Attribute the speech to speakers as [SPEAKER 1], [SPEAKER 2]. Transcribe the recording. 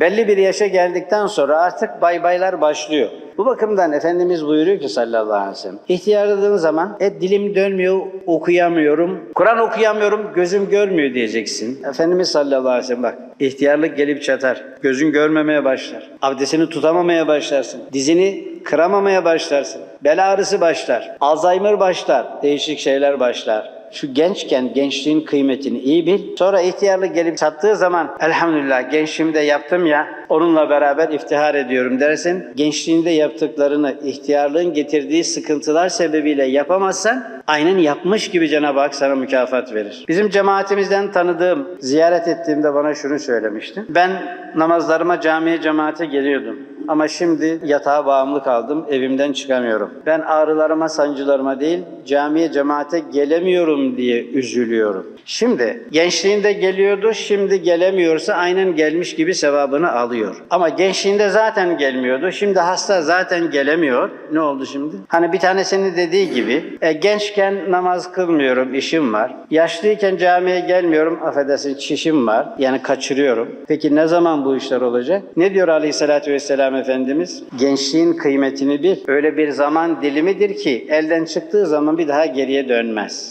[SPEAKER 1] Belli bir yaşa geldikten sonra artık bay baylar başlıyor. Bu bakımdan Efendimiz buyuruyor ki sallallahu aleyhi ve sellem. İhtiyarladığın zaman e, dilim dönmüyor, okuyamıyorum. Kur'an okuyamıyorum, gözüm görmüyor diyeceksin. Efendimiz sallallahu aleyhi ve sellem bak ihtiyarlık gelip çatar. Gözün görmemeye başlar. Abdestini tutamamaya başlarsın. Dizini kıramamaya başlarsın. Bel ağrısı başlar. Alzheimer başlar. Değişik şeyler başlar. Şu gençken gençliğin kıymetini iyi bil. Sonra ihtiyarlık gelip çattığı zaman elhamdülillah gençliğimde yaptım ya onunla beraber iftihar ediyorum dersin. Gençliğinde yaptıklarını ihtiyarlığın getirdiği sıkıntılar sebebiyle yapamazsan aynen yapmış gibi Cenab-ı Hak sana mükafat verir. Bizim cemaatimizden tanıdığım, ziyaret ettiğimde bana şunu söylemişti. Ben namazlarıma camiye cemaate geliyordum. Ama şimdi yatağa bağımlı kaldım, evimden çıkamıyorum. Ben ağrılarıma, sancılarıma değil, camiye, cemaate gelemiyorum diye üzülüyorum. Şimdi gençliğinde geliyordu, şimdi gelemiyorsa aynen gelmiş gibi sevabını alıyor. Ama gençliğinde zaten gelmiyordu, şimdi hasta zaten gelemiyor. Ne oldu şimdi? Hani bir tanesinin dediği gibi, e, gençken namaz kılmıyorum, işim var. Yaşlıyken camiye gelmiyorum, affedersin çişim var. Yani kaçırıyorum. Peki ne zaman bu işler olacak? Ne diyor Aleyhisselatü Vesselam Efendimiz? Gençliğin kıymetini bil. Öyle bir zaman dilimidir ki elden çıktığı zaman bir daha geriye dönmez.